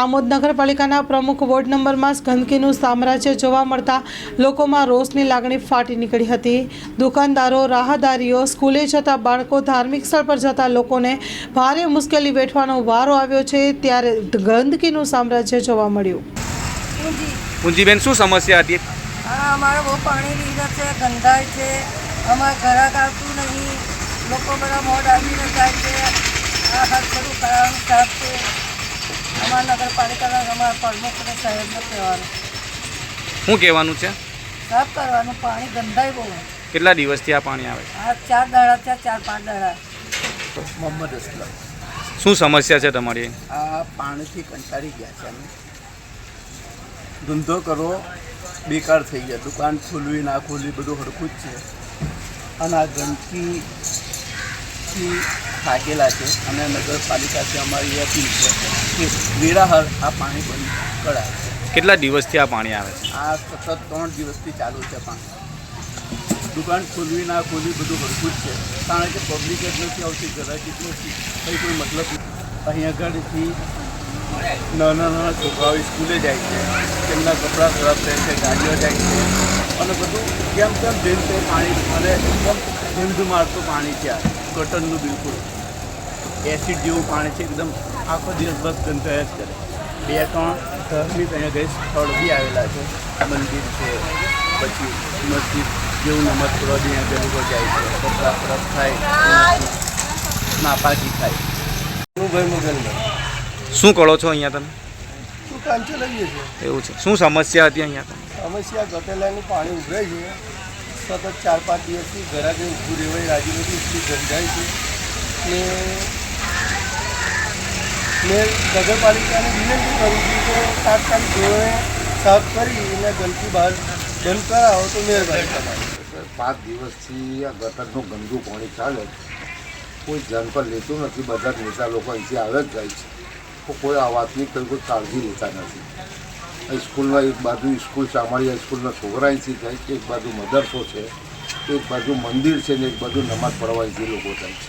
આમોદ નગરપાલિકાના પ્રમુખ વોર્ડ નંબરમાં ગંદકીનું સામ્રાજ્ય જોવા મળતા લોકોમાં રોષની લાગણી ફાટી નીકળી હતી. દુકાનદારો રાહદારીઓ સ્કૂલે જતા બાળકો ધાર્મિક સ્થળ પર જતા લોકોને ભારે મુશ્કેલી વેઠવાનો વારો આવ્યો છે ત્યારે ગંદકીનું સામ્રાજ્ય જોવા મળ્યું. ઊંજી પૂંજીબેન શું સમસ્યા હતી? અમારે બહુ પાણી લીધા છે ગંધાય છે. અમારે ઘરાક આવતું નહીં. લોકો બધા મોઢ આવીને જાય છે. આ હાથ બધું છે અમારા નગરપાલિકાના અમારા સાહેબને કહેવાનું. શું કહેવાનું છે? સાફ કરવાનું પાણી ગંધાય બહુ. કેટલા દિવસથી આ પાણી આવે આ ચાર દાડા છે ચાર પાંચ દાડા. મોહમ્મદ અસલમ. શું સમસ્યા છે તમારી? આ પાણીથી કંટાળી ગયા છે અમે. ધંધો કરવો બેકાર થઈ ગયા. દુકાન ખોલવી ના ખોલવી બધું હરખું જ છે. અને આ ગંદકીથી થાકેલા છે અને નગરપાલિકાથી અમારી અપીલ છે કે વેરાહર આ પાણી બંધ કરાય કેટલા દિવસથી આ પાણી આવે છે? આ સતત ત્રણ દિવસથી ચાલુ છે પાણી. દુકાન ખોલવી ના ખોલવી બધું ભરપૂર છે. કારણ કે પબ્લિક જ નથી આવતી ઘરાકી જ નથી. કંઈ કોઈ મતલબ. અહીં આગળથી નાના નાના છોકરાઓ સ્કૂલે જાય છે. તેમના કપડાં ખરાબ થાય છે ગાડીઓ જાય છે. અને બધું કેમ કેમ જેમ તે પાણી અને એકદમ ધીમધું મારતું પાણી છે ગટરનું બિલકુલ એસિડ જેવું પાણી છે એકદમ આખો દિવસ બસ ગંધાયા જ કરે. બે ત્રણ ધાર્મિક અહીંયા ગઈ સ્થળ બી આવેલા છે. મંદિર છે પછી મસ્જિદ જેવું નમત કરવા બી અહીંયા લોકો જાય છે. કપડા ખરાબ થાય નાપાકી થાય. ભાઈ મોગલભાઈ શું કરો છો અહીંયા તમે? શું કાંચો લઈએ છીએ એવું છે. શું સમસ્યા હતી અહીંયા? તમે સમસ્યા ગટેલાનું પાણી ઉભરાય છે. સતત ચાર, પાંચ દિવસથી ઘરાકે ઊભું રહેવાય, રાજી નથી એટલી ગંધાય છે. ને મેં નગરપાલિકાને વિનંતી કરું છું કે તાત્કાલિક ધોરણે સાફ કરી અને ગંદકી બહાર બંધ કરાવો તો મહેરબાની. તમારી પાંચ દિવસથી આ ગટરનું ગંદુ પાણી ચાલે કોઈ ધ્યાન પર લેતું નથી, બધા નેતા લોકો અહીંથી આવે જ જાય છે. કોઈ આ વાતની કોઈ કાળજી લેતા નથી. આ સ્કૂલના એક બાજુ સ્કૂલ ચામડિયા સ્કૂલના છોકરા અહીંથી જાય છે, એક બાજુ મદરસો છે, એક બાજુ મંદિર છે ને એક બાજુ નમાઝ પડવા અહીંથી લોકો જાય છે.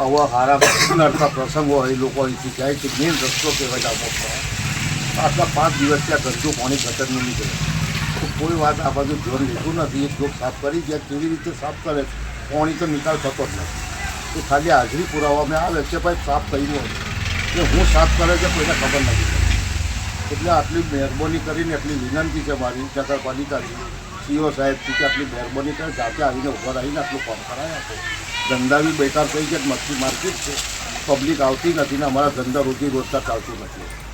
આવા સારા નડતા પ્રસંગો હોય લોકો અહીંથી જાય છે. મેઇન રસ્તો કહેવાય આમો આટલા પાંચ દિવસથી આ ધંધો પાણી ગટરનું નીકળે. તો કોઈ વાત આ બાજુ ધ્યાન લેતું નથી. એક લોક સાફ કરી ગયા, કેવી રીતે સાફ કરે પાણી તો નિકાલ થતો જ નથી. એ ખાલી હાજરી પુરાવામાં આવે છે, ભાઈ, સાફ કર્યું હતું કે હું સાફ કરે છે કોઈને ખબર નથી. એટલે આટલી મહેરબાની કરીને, એટલી વિનંતી છે મારી નગરપાલિકાની સીઓ સાહેબથી કે આટલી મહેરબાની કરે, જાતે આવીને ઊભા રહીને આટલું કામ કરાય આપો. ધંધા બી બેકાર થઈ ગયા મચ્છી માર્કેટ છે? પબ્લિક આવતી નથી ને અમારા ધંધા રોજી રોજગાર ચાલતું નથી.